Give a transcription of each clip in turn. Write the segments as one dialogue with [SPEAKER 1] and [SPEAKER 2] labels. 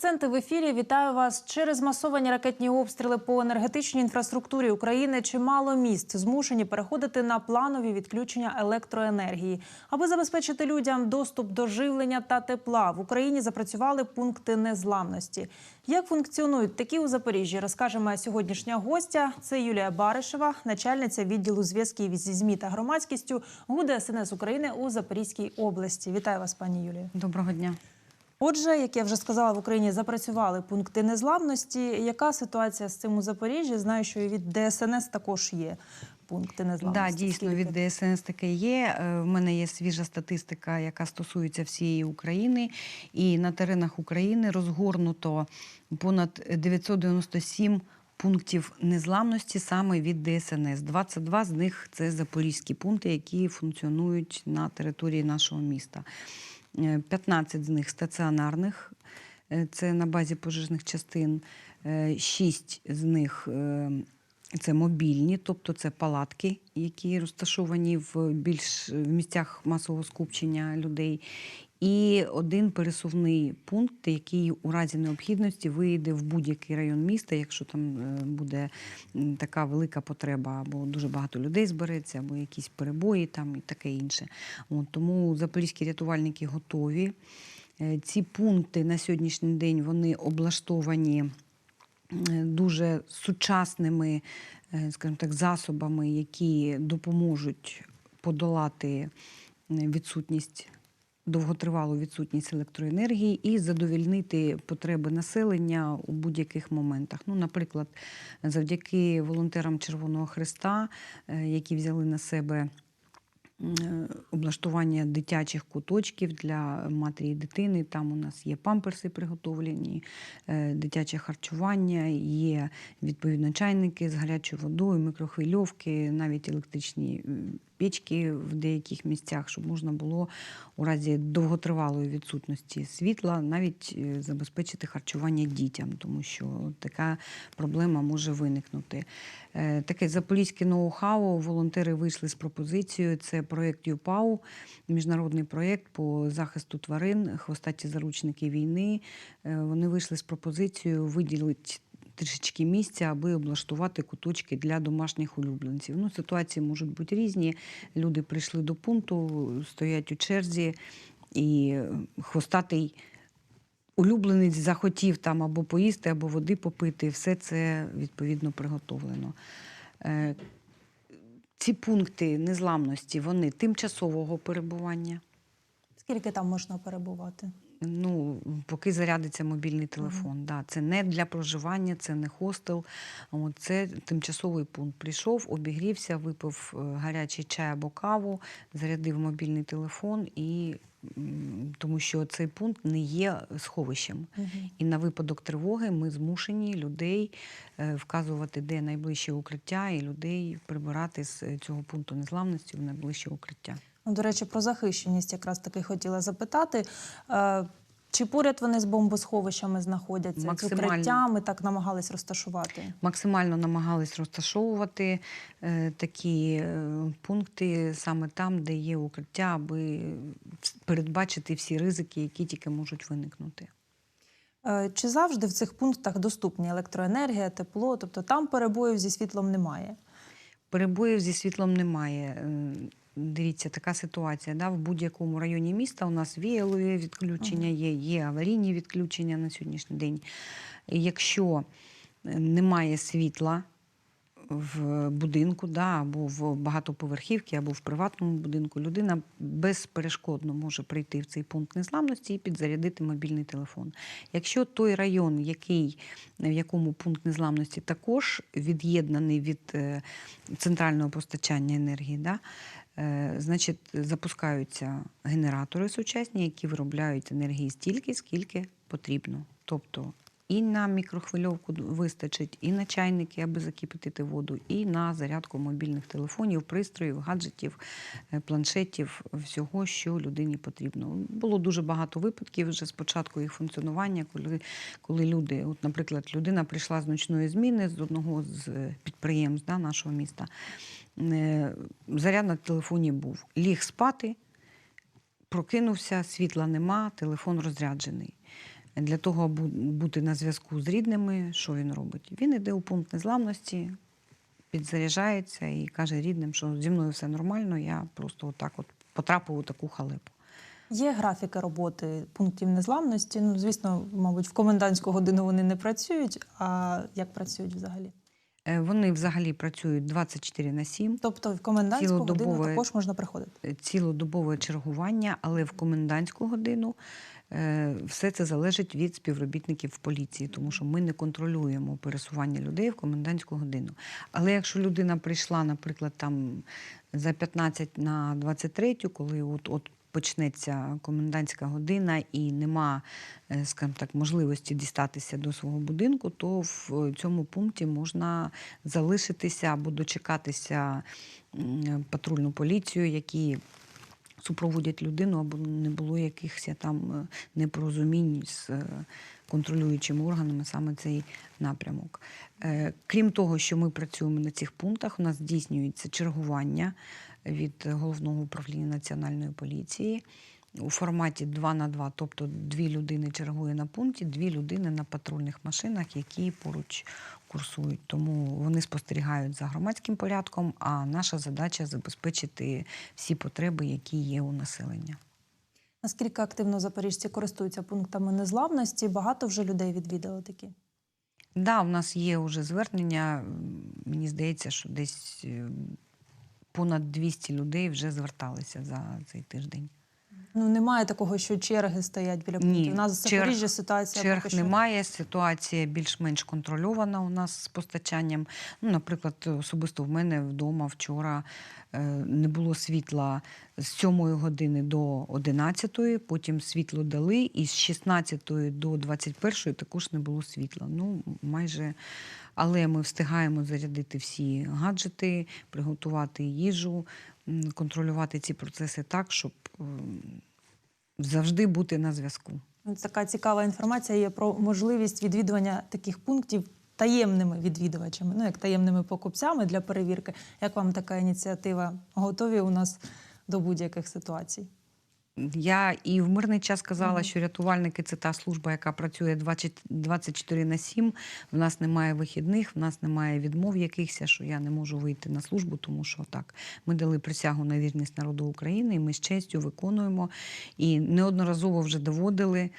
[SPEAKER 1] Акценти в ефірі. Вітаю вас. Через масовані ракетні обстріли по енергетичній інфраструктурі України чимало міст змушені переходити на планові відключення електроенергії. Аби забезпечити людям доступ до живлення та тепла, в Україні запрацювали пункти незламності. Як функціонують такі у Запоріжжі, розкаже моя сьогоднішня гостя. Це Юлія Баришева, начальниця відділу зв'язків зі ЗМІ та громадськістю ГУД СНС України у Запорізькій області. Вітаю вас, пані Юлію.
[SPEAKER 2] Доброго дня.
[SPEAKER 1] Отже, як я вже сказала, в Україні запрацювали пункти незламності. Яка ситуація з цим у Запоріжжі? Знаю, що і від ДСНС також є пункти незламності.
[SPEAKER 2] Да, дійсно
[SPEAKER 1] Скільки?
[SPEAKER 2] від ДСНС таке є. Е, В мене є свіжа статистика, яка стосується всієї України. І на теренах України розгорнуто понад 997 пунктів незламності саме від ДСНС. 22 з них це запорізькі пункти, які функціонують на території нашого міста. Е, 15 з них стаціонарних, е, це на базі пожежних частин. 6 з них е, це мобільні, тобто це палатки, які розташовані в більш в місцях масового скупчення людей. І один пересувний пункт, який у разі необхідності вийде в будь-який район міста, якщо там е, буде така велика потреба, або дуже багато людей збереться, або якісь перебої там і таке інше. От, тому запорізькі рятувальники готові. Е, Ці пункти на сьогоднішній день вони облаштовані дуже сучасними, е, скажімо так, засобами, які допоможуть подолати відсутність. Довготривалу відсутність електроенергії і задовільнити потреби населення у будь-яких моментах. Ну, наприклад, завдяки волонтерам Червоного Христа, е, які взяли на себе е, облаштування дитячих куточків для матері і дитини. Там у нас є памперси приготовлені, е, дитяче харчування, є відповідно чайники з гарячою водою, мікрохвильовки, навіть електричні печки в деяких місцях, щоб можна було у разі довготривалої відсутності світла навіть е, забезпечити харчування дітям, тому що така проблема може виникнути. Е, Таке запорізьке ноу-хау. Волонтери вийшли з пропозицією. Це проєкт ЮПАУ, міжнародний проєкт по захисту тварин, хвостаті заручники війни. Е, Вони вийшли з пропозицією виділити трішечки місця, аби облаштувати куточки для домашніх улюбленців. Ну, ситуації можуть бути різні. Люди прийшли до пункту, стоять у черзі, і хвостатий улюбленець захотів там або поїсти, або води попити. Все це відповідно приготовлено. Е, Ці пункти незламності вони тимчасового перебування.
[SPEAKER 1] Скільки там можна перебувати?
[SPEAKER 2] Ну, поки зарядиться мобільний телефон. Да, це не для проживання, це не хостел. От, це тимчасовий пункт. Прийшов, обігрівся, випив е, гарячий чай або каву, зарядив мобільний телефон і. Тому що цей пункт не є сховищем. І на випадок тривоги ми змушені людей е, вказувати, де найближче укриття, і людей прибирати з е, цього пункту незламності в найближче укриття.
[SPEAKER 1] Ну, До речі, про захищеність якраз таки хотіла запитати. Е, Чи поряд вони з бомбосховищами знаходяться? З укриттями так намагались розташувати?
[SPEAKER 2] Максимально намагались розташовувати е, такі е, пункти саме там, де є укриття, аби передбачити всі ризики, які тільки можуть виникнути.
[SPEAKER 1] Е, Чи завжди в цих пунктах доступні електроенергія, тепло? Тобто там перебоїв зі світлом немає?
[SPEAKER 2] Перебоїв зі світлом немає. Е, Дивіться, така ситуація. Да? В будь-якому районі міста у нас віялові відключення є, є аварійні відключення на сьогоднішній день. І Якщо е, немає світла в будинку, да, або в багатоповерхівці, або в приватному будинку, людина безперешкодно може прийти в цей пункт незламності і підзарядити мобільний телефон. Якщо той район, який, в якому пункт незламності також від'єднаний від е, центрального постачання енергії, да, е, значить запускаються генератори сучасні, які виробляють енергії стільки, скільки потрібно. Тобто і на мікрохвильовку вистачить, і на чайники, аби закипятити воду, і на зарядку мобільних телефонів, пристроїв, гаджетів, е, планшетів, всього, що людині потрібно. Було дуже багато випадків вже з початку їх функціонування, коли, коли люди, от, наприклад, людина прийшла з ночної зміни з одного з е, підприємств да, нашого міста. Е, Заряд на телефоні був. Ліг спати, прокинувся, світла нема, телефон розряджений. Для того, аби бути на зв'язку з рідними, що він робить? Він йде у пункт незламності, підзаряджається і каже рідним, що зі мною все нормально, я просто отак от потрапив у таку халепу.
[SPEAKER 1] Є графіки роботи пунктів незламності. Ну, звісно, мабуть, в комендантську годину вони не працюють. А як працюють взагалі?
[SPEAKER 2] Е, Вони взагалі працюють 24 на 7.
[SPEAKER 1] Тобто в комендантську годину також можна приходити.
[SPEAKER 2] е, цілодобове чергування, але в комендантську годину е, все це залежить від співробітників поліції, тому що ми не контролюємо пересування людей в комендантську годину. Але якщо людина прийшла, наприклад, там за 15 на 23, коли от, от почнеться комендантська година і нема, е, скажімо так, можливості дістатися до свого будинку, то в цьому пункті можна залишитися або дочекатися патрульну поліцію, які супроводять людину, або не було якихось там е, непорозумінь з е, контролюючими органами саме цей напрямок. Е, Крім того, що ми працюємо на цих пунктах, у нас здійснюється чергування від головного управління національної поліції. У форматі 2 на 2, тобто дві людини чергує на пункті, дві людини на патрульних машинах, які поруч курсують. Тому вони спостерігають за громадським порядком, а наша задача забезпечити всі потреби, які є у населення.
[SPEAKER 1] Наскільки активно запоріжці користуються пунктами незламності? Багато вже людей відвідали такі.
[SPEAKER 2] Да, у нас є вже звернення. Мені здається, що десь е, понад 200 людей вже зверталися за цей тиждень.
[SPEAKER 1] Ну немає такого, що черги стоять біля пунктів.
[SPEAKER 2] Ні,
[SPEAKER 1] У нас в Запоріжжі ситуація
[SPEAKER 2] Черг
[SPEAKER 1] що.
[SPEAKER 2] немає, ситуація більш-менш контрольована у нас з постачанням. Ну, наприклад, особисто в мене вдома вчора е, не було світла з 7 години до 11, потім світло дали, і з 16 до 21 також не було світла. Ну, майже. Але ми встигаємо зарядити всі гаджети, приготувати їжу, контролювати ці процеси так, щоб завжди бути на зв'язку.
[SPEAKER 1] Така цікава інформація є про можливість відвідування таких пунктів таємними відвідувачами, ну як таємними покупцями для перевірки. Як вам така ініціатива? Готові у нас до будь-яких ситуацій?
[SPEAKER 2] Я і в мирний час казала, що рятувальники це та служба, яка працює 20 24 на 7. В нас немає вихідних, в нас немає відмов якихось, що я не можу вийти на службу, тому що так ми дали присягу на вірність народу України, і ми з честю виконуємо. І неодноразово вже доводили,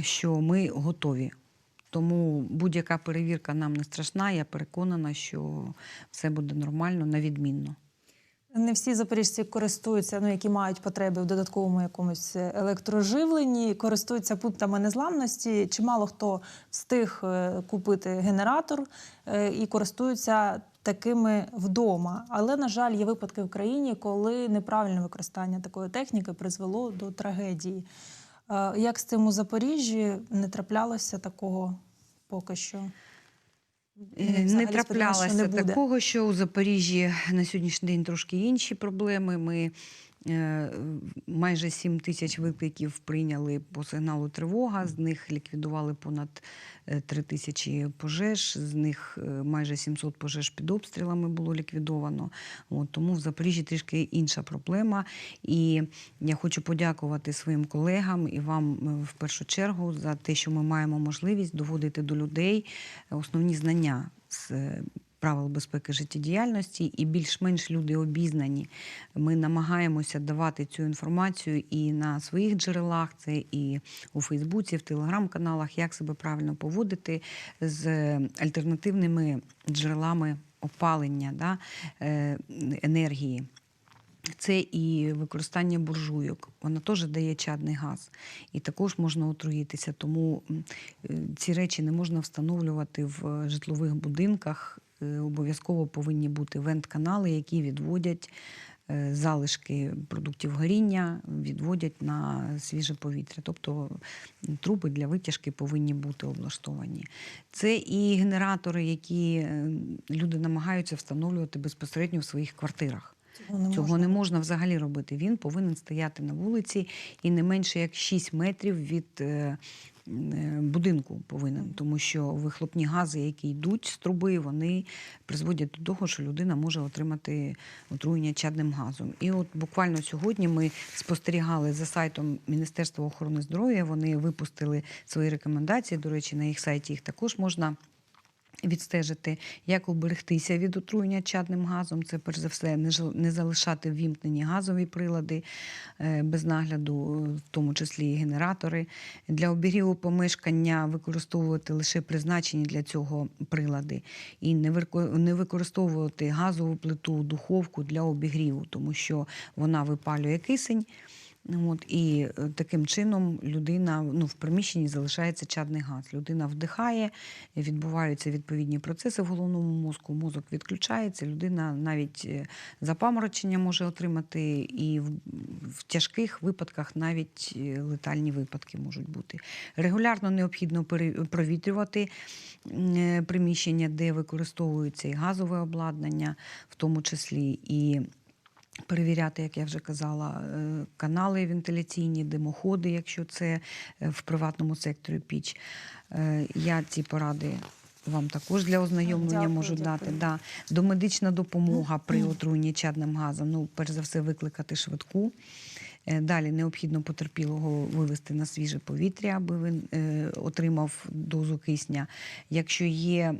[SPEAKER 2] що ми готові. Тому будь-яка перевірка нам не страшна. Я переконана, що все буде нормально, на відмінно.
[SPEAKER 1] Не всі запоріжці користуються, ну які мають потреби в додатковому якомусь електроживленні, користуються пунктами незламності. Чимало хто встиг е, купити генератор е, і користуються такими вдома. Але, на жаль, є випадки в країні, коли неправильне використання такої техніки призвело до трагедії. Е, Як з цим у Запоріжжі не траплялося такого поки що?
[SPEAKER 2] Е,
[SPEAKER 1] взагалі
[SPEAKER 2] Не траплялося
[SPEAKER 1] не
[SPEAKER 2] такого, що у Запоріжжі на сьогоднішній день трошки інші проблеми. Ми е, майже 7 тисяч викликів прийняли по сигналу тривога. З них ліквідували понад 3 тисячі пожеж, з них е, майже 700 пожеж під обстрілами було ліквідовано. От, тому в Запоріжжі трішки інша проблема. І я хочу подякувати своїм колегам і вам е, в першу чергу за те, що ми маємо можливість доводити до людей основні знання з е, правил безпеки життєдіяльності, і більш-менш люди обізнані. Ми намагаємося давати цю інформацію і на своїх джерелах, це і у Фейсбуці, в телеграм-каналах, як себе правильно поводити з альтернативними джерелами опалення да, е, енергії. Це і використання буржуйок. Вона теж дає чадний газ. І також можна отруїтися. Тому е, ці речі не можна встановлювати в е, житлових будинках. Е, Обов'язково повинні бути вент-канали, які відводять е, залишки продуктів горіння, відводять на свіже повітря. Тобто труби для витяжки повинні бути облаштовані. Це і генератори, які е, люди намагаються встановлювати безпосередньо в своїх квартирах.
[SPEAKER 1] Цього не
[SPEAKER 2] Цього
[SPEAKER 1] можна.
[SPEAKER 2] не можна взагалі робити. Він повинен стояти на вулиці і не менше як 6 метрів від будинку повинен, тому що вихлопні гази, які йдуть з труби, вони призводять до того, що людина може отримати отруєння чадним газом. І от буквально сьогодні ми спостерігали за сайтом Міністерства охорони здоров'я. Вони випустили свої рекомендації. До речі, на їх сайті їх також можна відстежити, як уберегтися від отруєння чадним газом. Це перш за все не залишати ввімкнені газові прилади е, без нагляду, в тому числі і генератори. Для обігріву помешкання використовувати лише призначені для цього прилади і не використовувати газову плиту, духовку для обігріву, тому що вона випалює кисень. От, і е, таким чином людина ну, в приміщенні залишається чадний газ. Людина вдихає, відбуваються відповідні процеси в головному мозку, мозок відключається, людина навіть е, запаморочення може отримати, і в, в тяжких випадках навіть е, летальні випадки можуть бути. Регулярно необхідно провітрювати приміщення, де використовується і газове обладнання, в тому числі і перевіряти, як я вже казала, е, канали вентиляційні, димоходи, якщо це е, в приватному секторі піч. Е, Я ці поради. Вам також для ознайомлення
[SPEAKER 1] Дякую,
[SPEAKER 2] можу
[SPEAKER 1] дякую.
[SPEAKER 2] дати. Да. Домедична допомога при отруєнні чадним газом. Ну, перш за все, викликати швидку. Е, Далі необхідно потерпілого вивести на свіже повітря, аби він е, отримав дозу кисня. Якщо є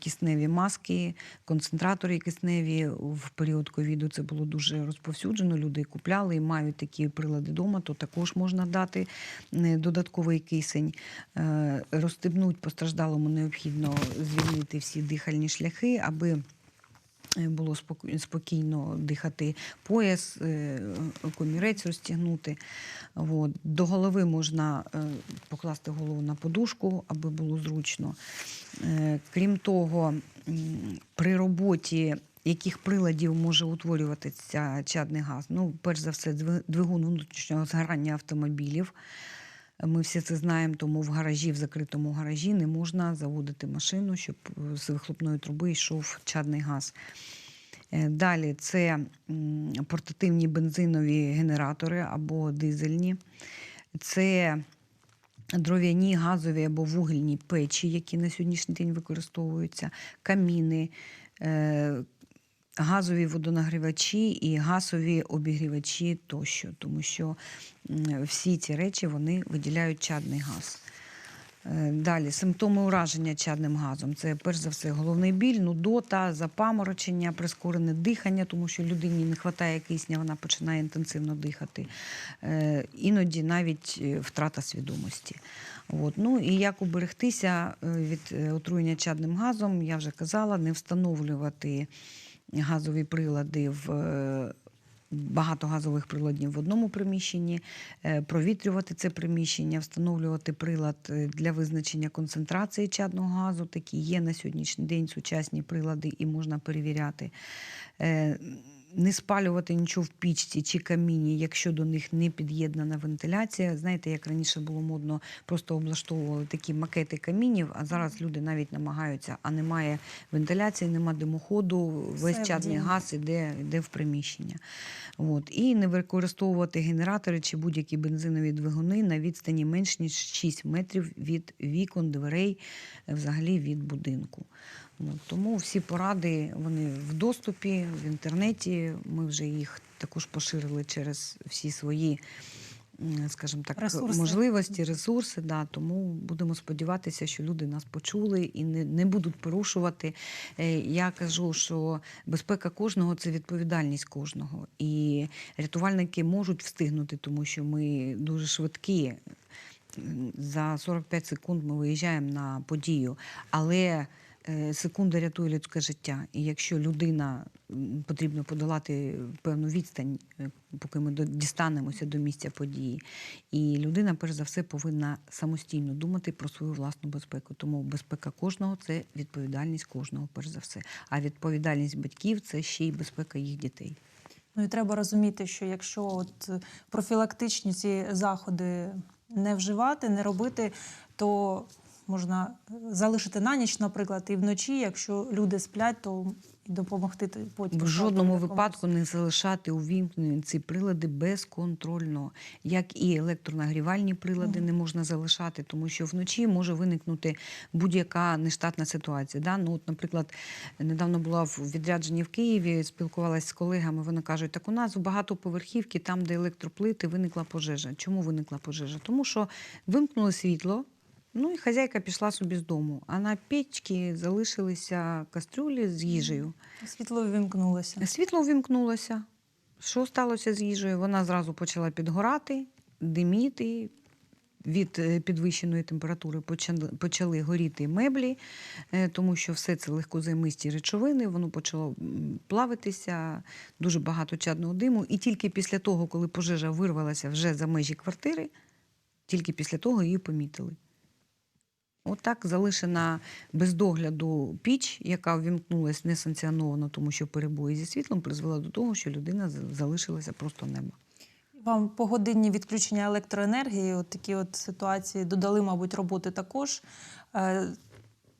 [SPEAKER 2] кисневі маски, концентратори кисневі в період ковіду це було дуже розповсюджено. Люди купляли і мають такі прилади вдома, то також можна дати додатковий кисень. Е, Розстебнуть постраждалому необхідно звільнити всі дихальні шляхи, аби було спокійно дихати пояс, е, комірець розтягнути. От. До голови можна е, покласти голову на подушку, аби було зручно. Е, Крім того, при роботі яких приладів може утворюватися чадний газ? Ну, перш за все, двигун внутрішнього згорання автомобілів. Ми всі це знаємо, тому в гаражі, в закритому гаражі не можна заводити машину, щоб е, з вихлопної труби йшов чадний газ. Е, Далі це портативні бензинові генератори або дизельні. Це дров'яні, газові або вугільні печі, які на сьогоднішній день використовуються, каміни, е, газові водонагрівачі і газові обігрівачі тощо, тому що всі ці речі вони виділяють чадний газ. Е, Далі симптоми ураження чадним газом. Це перш за все головний біль, нудота, запаморочення, прискорене дихання, тому що людині не вистачає кисня, вона починає інтенсивно дихати. Е, Іноді навіть е, втрата свідомості. От. Ну і як уберегтися від отруєння чадним газом, я вже казала, не встановлювати газові прилади в е, багато газових приладів в одному приміщенні, е, провітрювати це приміщення, встановлювати прилад е, для визначення концентрації чадного газу. Такі є на сьогоднішній день сучасні прилади і можна перевіряти. Не спалювати нічого в пічці чи каміні, якщо до них не під'єднана вентиляція. Знаєте, як раніше було модно, просто облаштовували такі макети камінів, а зараз люди навіть намагаються, а немає вентиляції, немає димоходу, весь
[SPEAKER 1] Все в
[SPEAKER 2] чадний
[SPEAKER 1] дім.
[SPEAKER 2] газ іде, іде в приміщення. От. І не використовувати генератори чи будь-які бензинові двигуни на відстані менш ніж 6 метрів від вікон, дверей, е, взагалі від будинку. От. Тому всі поради вони в доступі в інтернеті. Ми вже їх також поширили через всі свої. Скажімо так,
[SPEAKER 1] Ресурси.
[SPEAKER 2] можливості, ресурси, да, тому будемо сподіватися, що люди нас почули і не, не будуть порушувати. Е, Я кажу, що безпека кожного це відповідальність кожного. І рятувальники можуть встигнути, тому що ми дуже швидкі. За 45 секунд ми виїжджаємо на подію. Але секунда рятує людське життя. І якщо людина потрібно подолати певну відстань, е, поки ми дістанемося до місця події. І людина, перш за все, повинна самостійно думати про свою власну безпеку. Тому безпека кожного це відповідальність кожного, перш за все. А відповідальність батьків це ще й безпека їх дітей.
[SPEAKER 1] Ну і треба розуміти, що якщо от е, профілактичні ці заходи не вживати, не робити, то можна залишити на ніч, наприклад, і вночі, якщо люди сплять, то і допомогти потім.
[SPEAKER 2] В жодному випадку не залишати увімкнені ці прилади безконтрольно, як і електронагрівальні прилади не можна залишати, тому що вночі може виникнути будь-яка нештатна ситуація. Да? Ну, от, наприклад, недавно була в відрядженні в Києві, спілкувалася з колегами. Вони кажуть, так у нас в багатоповерхівки, там, де електроплити, виникла пожежа. Чому виникла пожежа? Тому що вимкнули світло. Ну і хазяйка пішла собі з дому, а на печці залишилися кастрюлі з їжею.
[SPEAKER 1] Світло вимкнулося.
[SPEAKER 2] Світло вімкнулося. Що сталося з їжею? Вона зразу почала підгорати, диміти. Від е, підвищеної температури почали, почали горіти меблі, е, тому що все це легкозаймисті речовини, воно почало плавитися, дуже багато чадного диму. І тільки після того, коли пожежа вирвалася вже за межі квартири, тільки після того її помітили. Отак залишена без догляду піч, яка ввімкнулася несанкціоновано, тому що перебої зі світлом призвела до того, що людина залишилася просто неба.
[SPEAKER 1] Вам погодинні відключення електроенергії, от такі от ситуації додали, мабуть, роботи також. Е,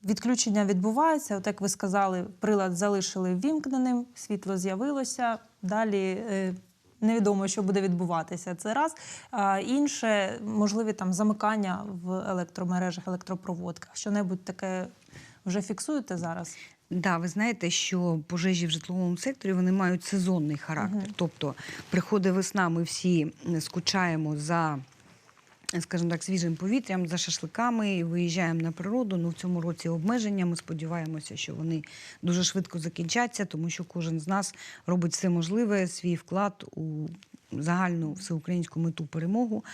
[SPEAKER 1] Відключення відбувається, от як ви сказали, прилад залишили ввімкненим, світло з'явилося. Далі е, невідомо, що буде відбуватися. Це раз. А інше, можливі там замикання в електромережах, електропроводках. Що-небудь таке вже фіксуєте зараз?
[SPEAKER 2] Да, ви знаєте, що пожежі в житловому секторі вони мають сезонний характер.
[SPEAKER 1] Мгм.
[SPEAKER 2] Тобто, приходить весна, ми всі скучаємо за. Скажімо так, свіжим повітрям, за шашликами, і виїжджаємо на природу. Ну в цьому році обмеження. Ми сподіваємося, що вони дуже швидко закінчаться, тому що кожен з нас робить все можливе, свій вклад у загальну всеукраїнську мету перемогу.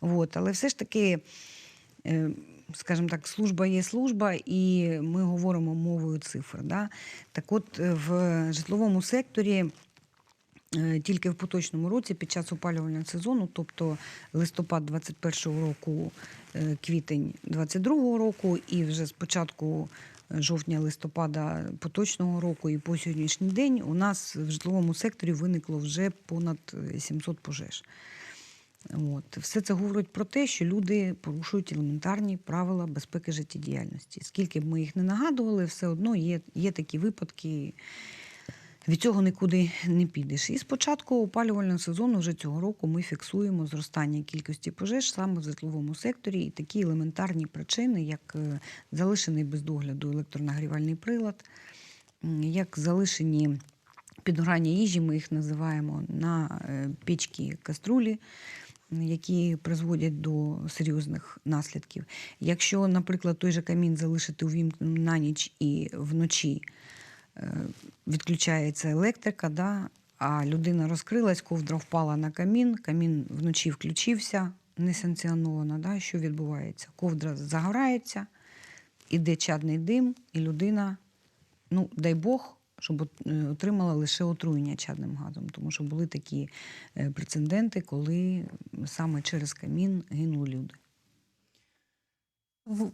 [SPEAKER 2] От. Але все ж таки, е, скажімо так, служба є служба, і ми говоримо мовою цифр. Да? Так от в житловому секторі. Е, Тільки в поточному році, під час опалювального сезону, тобто листопад 21-го року, е, квітень 22-го року, і вже з початку е, жовтня-листопада поточного року і по сьогоднішній день у нас в житловому секторі виникло вже понад е, 700 пожеж. От. Все це говорить про те, що люди порушують елементарні правила безпеки життєдіяльності. Скільки б ми їх не нагадували, все одно є, є такі випадки. Від цього нікуди не підеш. І з початку опалювального сезону вже цього року ми фіксуємо зростання кількості пожеж саме в житловому секторі і такі елементарні причини, як е, залишений без догляду електронагрівальний прилад, як залишені підгорання їжі, ми їх називаємо на е, печки каструлі, які призводять до серйозних наслідків. Якщо, наприклад, той же камін залишити увімкненим на ніч і вночі відключається електрика, да, а людина розкрилась, ковдра впала на камін, камін вночі включився несанкціоновано. Да, що відбувається? Ковдра загорається, іде чадний дим, і людина, ну, дай Бог, щоб е, отримала лише отруєння чадним газом. Тому що були такі е, прецеденти, коли саме через камін гинули люди.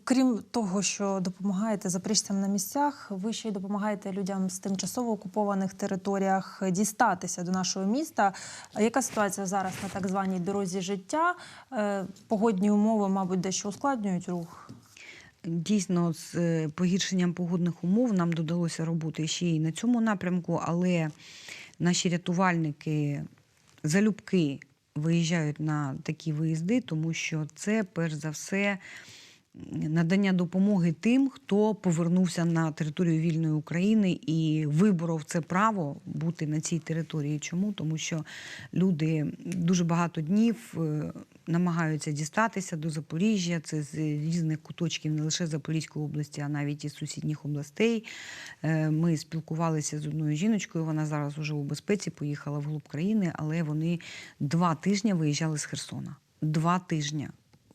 [SPEAKER 1] Крім того, що допомагаєте запоріжцям на місцях, ви ще й допомагаєте людям з тимчасово окупованих територіях дістатися до нашого міста. Яка ситуація зараз на так званій дорозі життя? Е, Погодні умови, мабуть, дещо ускладнюють рух.
[SPEAKER 2] Дійсно, з е, погіршенням погодних умов нам додалося роботи ще й на цьому напрямку, але наші рятувальники залюбки виїжджають на такі виїзди, тому що це перш за все надання допомоги тим, хто повернувся на територію вільної України і виборов це право бути на цій території. Чому? Тому що люди дуже багато днів е, намагаються дістатися до Запоріжжя. Це з різних куточків не лише Запорізької області, а навіть із сусідніх областей. Е, Ми спілкувалися з одною жіночкою. Вона зараз уже у безпеці поїхала вглуб країни, але вони два тижні виїжджали з Херсона. Два тижні.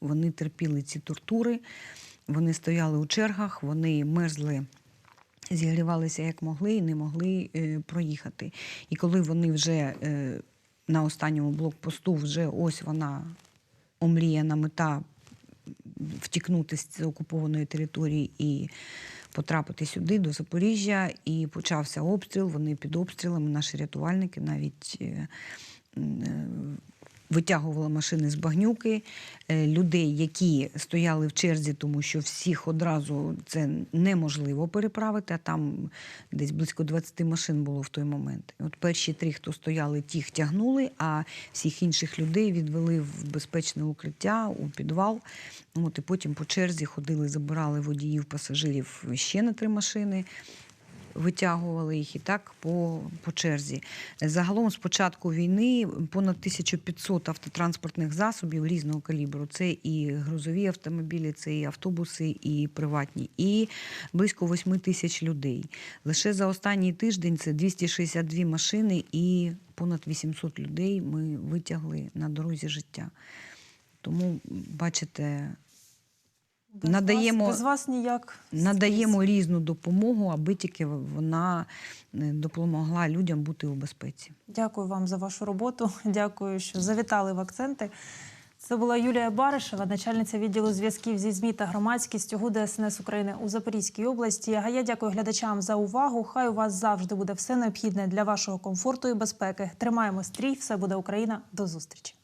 [SPEAKER 2] Вони терпіли ці тортури, вони стояли у чергах, вони мерзли. Зігрівалися як могли і не могли е, проїхати. І коли вони вже е, на останньому блокпосту, вже ось вона омріяна мета втікнути з окупованої території і потрапити сюди, до Запоріжжя, і почався обстріл. Вони під обстрілами, наші рятувальники навіть. е, е, витягували машини з багнюки, е, людей, які стояли в черзі, тому що всіх одразу це неможливо переправити, а там десь близько 20 машин було в той момент. От перші три, хто стояли, тих тягнули, а всіх інших людей відвели в безпечне укриття, у підвал. От, і потім по черзі ходили, забирали водіїв, пасажирів ще на три машини витягували їх і так по, по черзі. Загалом з початку війни понад 1500 автотранспортних засобів різного калібру. Це і грузові автомобілі, це і автобуси, і приватні, і близько 8 тисяч людей. Лише за останній тиждень це 262 машини і понад 800 людей ми витягли на дорозі життя. Тому, бачите,
[SPEAKER 1] Без
[SPEAKER 2] Надаємо-
[SPEAKER 1] вас, без вас ніяк.
[SPEAKER 2] Надаємо різну допомогу, аби тільки вона е, допомогла людям бути у безпеці.
[SPEAKER 1] Дякую вам за вашу роботу. Дякую, що завітали в акценти. Це була Юлія Баришева, начальниця відділу зв'язків зі ЗМІ та громадськістю ГУ ДСНС України у Запорізькій області. А я дякую глядачам за увагу. Хай у вас завжди буде все необхідне для вашого комфорту і безпеки. Тримаємо стрій, все буде Україна. До зустрічі.